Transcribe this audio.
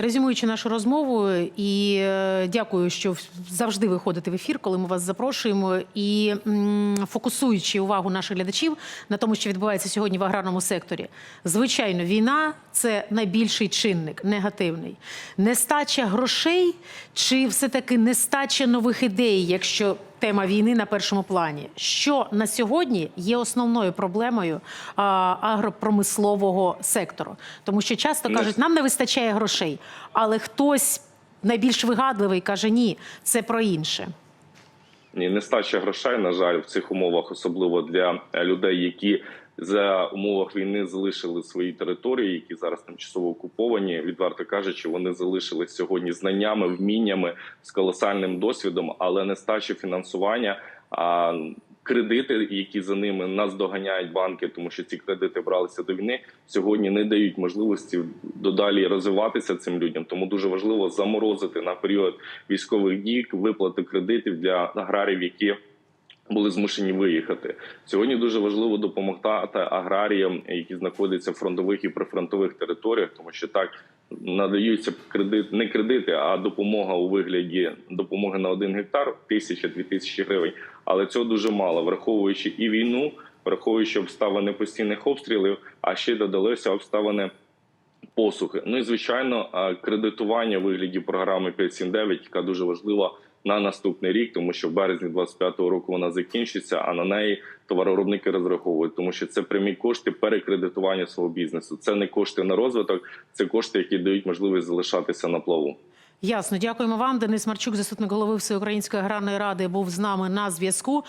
Резюмуючи нашу розмову, і е, дякую, що завжди виходите в ефір, коли ми вас запрошуємо. І фокусуючи увагу наших глядачів на тому, що відбувається сьогодні в аграрному секторі. Звичайно, війна це найбільший чинник негативний. Нестача грошей чи все-таки нестача нових ідей, якщо тема війни на першому плані. Що на сьогодні є основною проблемою а, агропромислового сектору? Тому що часто Не- кажуть, нам не вистачає грошей, але хтось найбільш вигадливий каже, ні, це про інше. Ні, нестача грошей, на жаль, в цих умовах, особливо для людей, які за умовах війни залишили свої території, які зараз тимчасово окуповані. Відверто кажучи, вони залишились сьогодні знаннями, вміннями з колосальним досвідом, але нестача фінансування. А кредити, які за ними нас доганяють банки, тому що ці кредити бралися до війни, сьогодні не дають можливості додалі розвиватися цим людям. Тому дуже важливо заморозити на період військових дій виплати кредитів для аграріїв, які були змушені виїхати сьогодні. Дуже важливо допомогти аграріям, які знаходяться в фронтових і прифронтових територіях, тому що так надаються кредит, не кредити, а допомога у вигляді допомоги на один гектар, тисяча дві тисячі гривень. Але цього дуже мало, враховуючи і війну, враховуючи обставини постійних обстрілів, а ще додалися обставини посухи. Ну і звичайно, кредитування у вигляді програми 579, яка дуже важлива на наступний рік, тому що в березні 25-го року вона закінчиться, а на неї товаровиробники розраховують, тому що це прямі кошти перекредитування свого бізнесу. Це не кошти на розвиток, це кошти, які дають можливість залишатися на плаву. Ясно, дякуємо вам. Денис Марчук, заступник голови Всеукраїнської аграрної ради, був з нами на зв'язку.